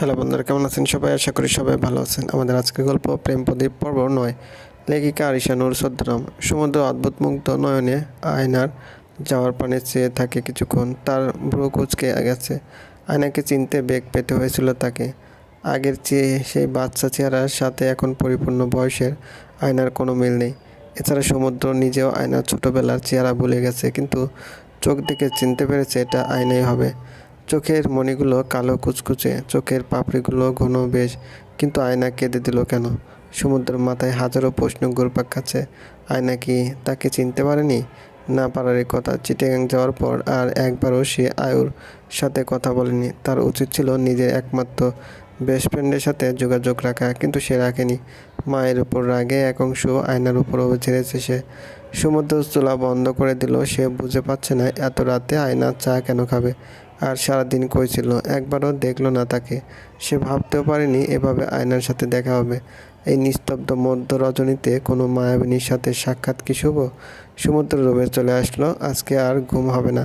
Hello বন্ধুরা, কেমন আছেন সবাই? আশা করি সবাই ভালো আছেন। আমাদের আজকের গল্প প্রেম প্রদীপ পর্ব নয়। লেখিকা আরিশানুর সদ্যরাম সমুদ্র অদ্ভুত মুগ্ধ নয়নে আয়নার যাওয়ার পানে চেয়ে থাকে কিছুক্ষণ। তার ভ্রু কুচকে গেছে। আয়নাকে চিনতে বেগ পেতে হয়েছিল তাকে। আগের চেয়ে সেই বাচ্চা চেহারার সাথে এখন পরিপূর্ণ বয়সের আয়নার কোনো মিল নেই। এছাড়া সমুদ্র নিজেও আয়নার ছোটবেলার চেহারা ভুলে গেছে, কিন্তু চোখ দেখে চিনতে পেরেছে এটা আয়নাই হবে। চোখের মণিগুলো কালো কুচকুচে, চোখের পাপড়িগুলো ঘন বেশ, কিন্তু আয়না কেঁদে দিল কেন? সমুদ্রের মাথায় হাজারো প্রশ্ন ঘুরপাক খাচ্ছে। আয়না কি তাকে চিনতে পারেনি? না পারারই কথা চিটেগাং যাওয়ার পর আর একবারও সে আয়ুর সাথে কথা বলেনি। তার উচিত ছিল নিজের একমাত্র বেস্ট ফ্রেন্ডের সাথে যোগাযোগ রাখা, কিন্তু সে রাখেনি। মায়ের উপর রাগে এক অংশ আয়নার উপরও ঝেড়েছে সে। সমুদ্র চুলা বন্ধ করে দিল, সে বুঝে পাচ্ছে না, এত রাতে আয়না চা কেন খাবে? আর সারাদিন কই ছিল একবারও দেখল না তাকে। সে ভাবতেও পারেনি এভাবে আয়নার সাথে দেখা হবে। এই নিস্তব্ধ মধ্য রজনীতে কোনো মায়াবিনীর সাথে সাক্ষাৎ কি শুভ? সমুদ্র রোমে চলে আসলো, আজকে আর ঘুম হবে না।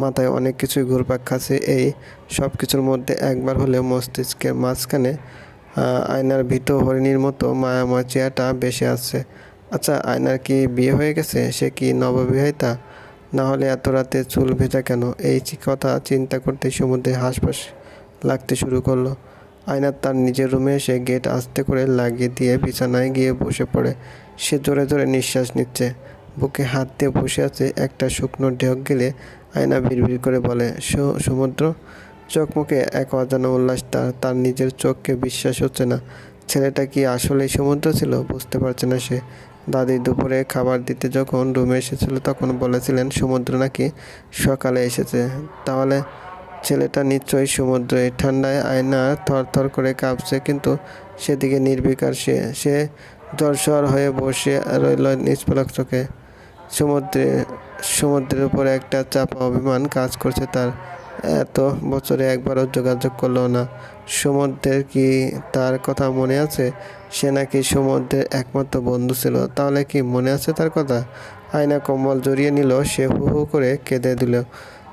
মাথায় অনেক কিছুই ঘুরপাক খাচ্ছে। এই সব কিছুর মধ্যে একবার হলে মস্তিষ্কের মাঝখানে আয়নার ভীত হরিণীর মতো মায়াময় চেয়ারটা বেসে আসছে। আচ্ছা আয়নার কি বিয়ে হয়ে গেছে? সে কি নববিবাহিতা? না হলে এত রাতে চুল ভেজা কেন? এই কথা চিন্তা করতে সমুদ্রে হাসপাস লাগতে শুরু করল। আয়নার তার নিজের রুমে এসে গেট আস্তে করে লাগিয়ে দিয়ে বিছানায় গিয়ে বসে পড়ে। সে জোরে জোরে নিঃশ্বাস নিচ্ছে। বুকে হাত দিয়ে বসে আছে একটা শুকনো ঢেউক গেলে আয়না ভিড় করে বলে "সু- সমুদ্র? চোখ মুখে এক অজানা উল্লাস তার তার নিজের চোখকে বিশ্বাস হচ্ছে না। ছেলেটা কি আসলেই সমুদ্র ছিল? বুঝতে পারছে না সে। দাদি দুপুরে খাবার দিতে যখন রুমে এসেছিল, তখন বলেছিলেন, সমুদ্র নাকি সকালে এসেছে। তাহলে ছেলেটা নিশ্চয়ই সমুদ্রে ঠান্ডায় আয়না থরথর করে কাঁপছে, কিন্তু সেদিকে নির্বিকার সে। সে জলসর হয়ে বসে রইল নিষ্পলক চোখে। সমুদ্রে, সমুদ্রের উপর একটা চাপা অভিমান কাজ করছে তার। এত বছরে একবারও যোগাযোগ করল না। সমুদ্রের কি তার কথা মনে আছে? সে নাকি সমুদ্রের একমাত্র বন্ধু ছিল। তাহলে কি মনে আছে তার কথা? আয়না কম্বল জড়িয়ে নিল, সে হু হু করে কেঁদে দিল।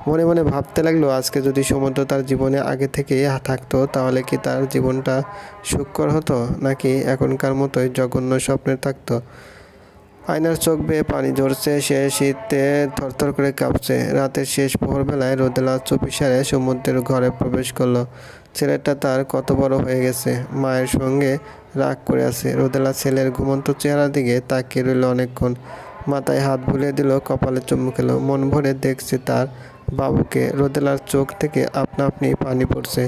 মনে মনে ভাবতে লাগল, আজকে যদি সমুদ্র তার জীবনে আগে থেকে থাকতো, তাহলে কি তার জীবনটা সুখকর হতো? নাকি এখনকার মতোই জঘন্য স্বপ্নে থাকতো? আয়নার চোখ বেয়ে পানি ঝরছে, সে শীতে থরথর করে কাঁপছে। রাতের শেষ প্রহরবেলায় রোদেলা চুপিসারে সমুদ্রের ঘরে প্রবেশ করল। ছেলেটা তার কত বড় হয়ে গেছে, মায়ের সঙ্গে রাগ করে আছে। রোদেলা ছেলের ঘুমন্ত চেহারার দিকে তাকিয়ে রইল অনেকক্ষণ। মাথায় হাত বুলিয়ে দিল, কপালে চুমু খেলো। মন ভরে দেখছে তার বাবুকে। রোদেলার চোখ থেকে আপনা আপনি পানি পড়ছে।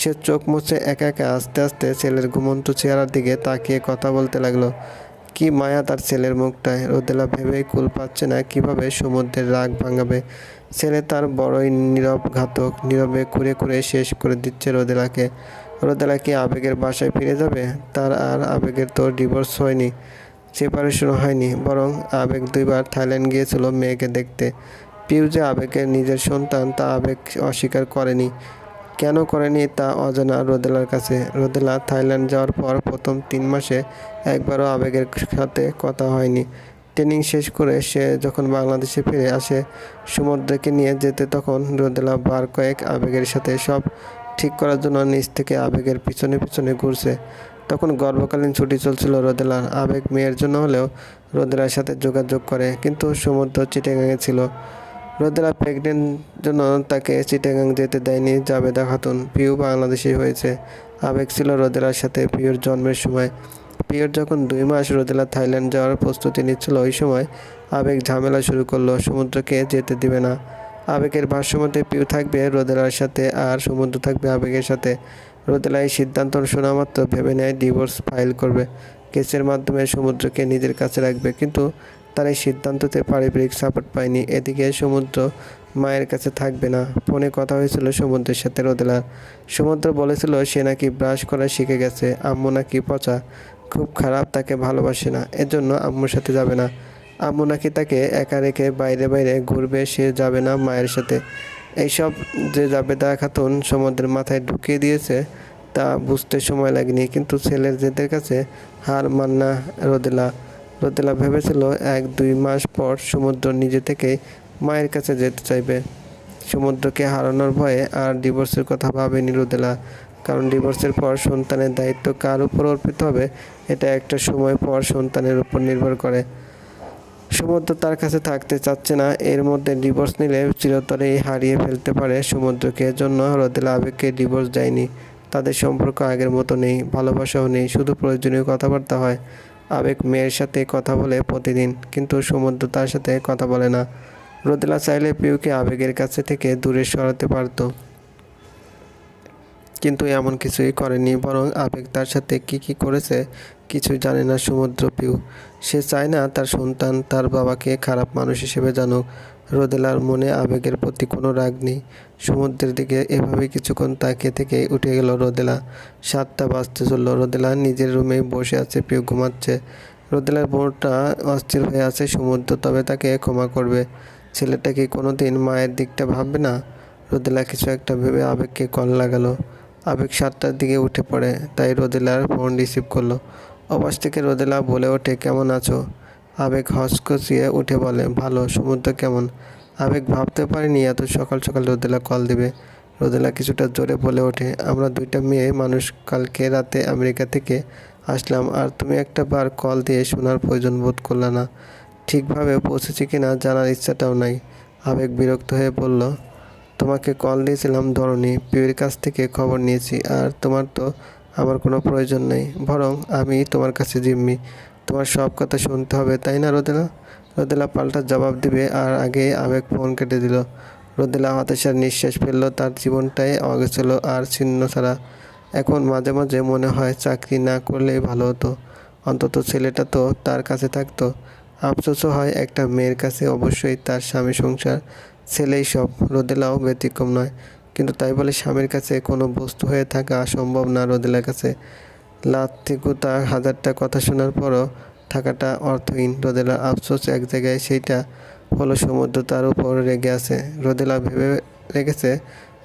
সে চোখ মুছে একা একা আস্তে আস্তে ছেলের ঘুমন্ত চেহারার দিকে তাকিয়ে কথা বলতে লাগল। কি মায়া তার ছেলের মুখটায়? রোদেলা ভেবেই কুল পাচ্ছে না কীভাবে সমুদ্রের রাগ ভাঙাবে। ছেলে তার বড়ই নীরব ঘাতক, নীরবে কুরে কুরে শেষ করে দিচ্ছে রোদেলাকে। রোদেলা কি আবেগের বাসায় ফিরে যাবে? তার আর আবেগের তো ডিভোর্স হয়নি সেপারেশন হয়নি, বরং আবেগ দুইবার থাইল্যান্ড গিয়েছিল মেয়েকে দেখতে। পিউ যে আবেগের নিজের সন্তান তা আবেগ অস্বীকার করেনি। কেন করেনি তা অজানা রোদেলার কাছে। রোদেলা থাইল্যান্ড যাওয়ার পর প্রথম তিন মাসে একবারও আবেগের সাথে কথা হয়নি। ট্রেনিং শেষ করে সে যখন বাংলাদেশে ফিরে আসে সমুদ্রকে নিয়ে যেতে, তখন রোদেলা বার কয়েক আবেগের সাথে সব ঠিক করার জন্য নিজ থেকে আবেগের পিছনে পিছনে ঘুরছে। তখন গর্ভকালীন ছুটি চলছিল রোদেলার। আবেগ মেয়ের জন্য হলেও রোদেলার সাথে যোগাযোগ করে, কিন্তু সমুদ্র চিটেগাঙে ছিল রোদেলা প্রেগনেন্ট জন্য তাকে চিটাগাং যেতে দেয়নি জাবেদা খাতুন। পিউ বাংলাদেশি হয়েছে। আবেগ ছিল রোদেলার সাথে পিউর জন্মের সময়। পিউর যখন দুই মাস রোদেলা থাইল্যান্ড যাওয়ার প্রস্তুতি নিচ্ছিল, ওই সময় আবেগ ঝামেলা শুরু করল, সমুদ্রকে যেতে দিবে না। আবেগের ভাষ্যমতে পিউ থাকবে রোদেলার সাথে আর সমুদ্র থাকবে আবেগের সাথে। রোদেলা এই সিদ্ধান্ত শোনা মাত্র ভেবে নেয়, ডিভোর্স ফাইল করবে। কেসের মাধ্যমে সমুদ্রকে নিজের কাছে রাখবে, কিন্তু তার এই সিদ্ধান্ততে পারিবারিক সাপোর্ট পায়নি। এদিকে সমুদ্র মায়ের কাছে থাকবে না। ফোনে কথা হয়েছিল সমুদ্রের সাথে রোদেলার সমুদ্র বলেছিল সে নাকি ব্রাশ করা শিখে গেছে। আম্মু নাকি পচা। খুব খারাপ, তাকে ভালোবাসে না। এজন্য আম্মুর সাথে যাবে না। আম্মু নাকি তাকে একা রেখে বাইরে বাইরে ঘুরবে, সে যাবে না মায়ের সাথে। এইসব যে জাবেদা খাতুন সমুদ্রের মাথায় ঢুকিয়ে দিয়েছে, তা বুঝতে সময় লাগেনি। কিন্তু ছেলের জেদের কাছে হার মান্না রোদেলা। রোদেলা ভেবেছিল এক দুই মাস পর সমুদ্র নিজে থেকে মায়ের কাছে যেতে চাইবে। সমুদ্রকে হারানোর ভয়ে আর ডিভোর্সের কথা ভাবেনি রোদেলা, কারণ ডিভোর্সের পর সন্তানের দায়িত্ব কার উপর অর্পিত হবে, এটা একটা সময় পর সন্তানের উপর নির্ভর করে। সমুদ্র তার কাছে থাকতে চাচ্ছে না, এর মধ্যে ডিভোর্স নিলে চিরতরেই হারিয়ে ফেলতে পারে সমুদ্রকে জন্য রোদেলা আবেগকে ডিভোর্স দেয়নি। তাদের সম্পর্ক আগের মতো নেই, ভালোবাসাও নেই, শুধু প্রয়োজনীয় কথাবার্তা হয়। আবেগ মেয়ের সাথে কথা বলে প্রতিদিন, কিন্তু সমুদ্র তার সাথে কথা বলে না। রোদেলা চাইলে পিউকে আবেগের কাছে থেকে দূরে সরাতে পারত। কিন্তু এমন কিছুই করেনি, বরং আবেগ তার সাথে কি কি করেছে কিছু জানে না সমুদ্র পিউ সে চায় না তার সন্তান তার বাবাকে খারাপ মানুষ হিসেবে জানুক রোদেলার মনে আবেগের প্রতি কোনো রাগ নেই। সমুদ্রের দিকে এভাবে কিছুক্ষণ তাকিয়ে থেকে উঠে গেল রোদেলা। সাতটা বাজতে চলল। রোদেলা নিজের রুমে বসে আছে পিউ ঘুমাচ্ছে। রোদেলার বোনটা অস্থির হয়ে আছে সমুদ্র, তবে তাকে ক্ষমা করবে। ছেলেটা কি কোনো দিন মায়ের দিকটা ভাববে না? রোদেলা কিছু একটা ভেবে আবেগকে কল লাগালো। আবেগ সাতটার দিকে উঠে পড়ে, তাই রোদেলার ফোন রিসিভ করল। অবাস থেকে রোদেলা বলে ওঠে, কেমন আছো? আবেগ হসকচিয়ে উঠে বলে, ভালো, সমুদ্র কেমন? আবেগ ভাবতে পারিনি এত সকাল সকাল রোদেলা কল দেবে। রোদেলা কিছুটা জোরে বলে ওঠে, আমরা দুইটা মেয়ে মানুষ, কালকে রাতে আমেরিকা থেকে আসলাম, আর তুমি একটা বার কল দিয়ে শোনার প্রয়োজন বোধ করলে না। ঠিকভাবে পৌঁছেছি কি না জানার ইচ্ছাটাও নাই। আবেগ বিরক্ত হয়ে বলল, তোমাকে কল দিয়েছিলাম ধরনি পিউর কাছ থেকে খবর নিয়েছি, আর তোমার তো আমার কোনো প্রয়োজন নেই, বরং আমি তোমার কাছে জিম্মি। তোমার সব কথা শুনতে হবে, তাই না রোদেলা? রোদেলা পাল্টা জবাব দিবে আর আগে আবেগ ফোন কেটে দিল। রোদেলা হতাশার নিঃশ্বাস ফেলল, তার জীবনটাই অগেছিল আর ছিন্ন ছাড়া। এখন মাঝে মাঝে মনে হয় চাকরি না করলেই ভালো হতো। অন্তত ছেলেটা তো তার কাছে থাকতো। আফসোসও হয় একটা মেয়ের কাছে, অবশ্যই তার স্বামী সংসার ছেলেই সব। রোদেলাও ব্যতিক্রম নয়, কিন্তু তাই বলে স্বামীর কাছে কোনো বস্তু হয়ে থাকা সম্ভব না রোদেলার কাছে। লাত্তিকুতা হাজারটা কথা শোনার পরও থাকাটা অর্থহীন। রোদেলার আফসোস এক জায়গায় সেইটা হলো সমুদ্র তার উপর রেগে আছে। রোদেলা ভেবে রেখেছে,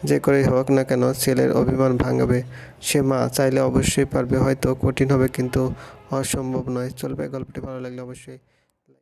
যে করেই হোক না কেন ছেলের অভিমান ভাঙাবে। সে মা চাইলে অবশ্যই পারবে, হয়তো কঠিন হবে, কিন্তু অসম্ভব নয়। চলবে গল্পটি, ভালো লাগলে অবশ্যই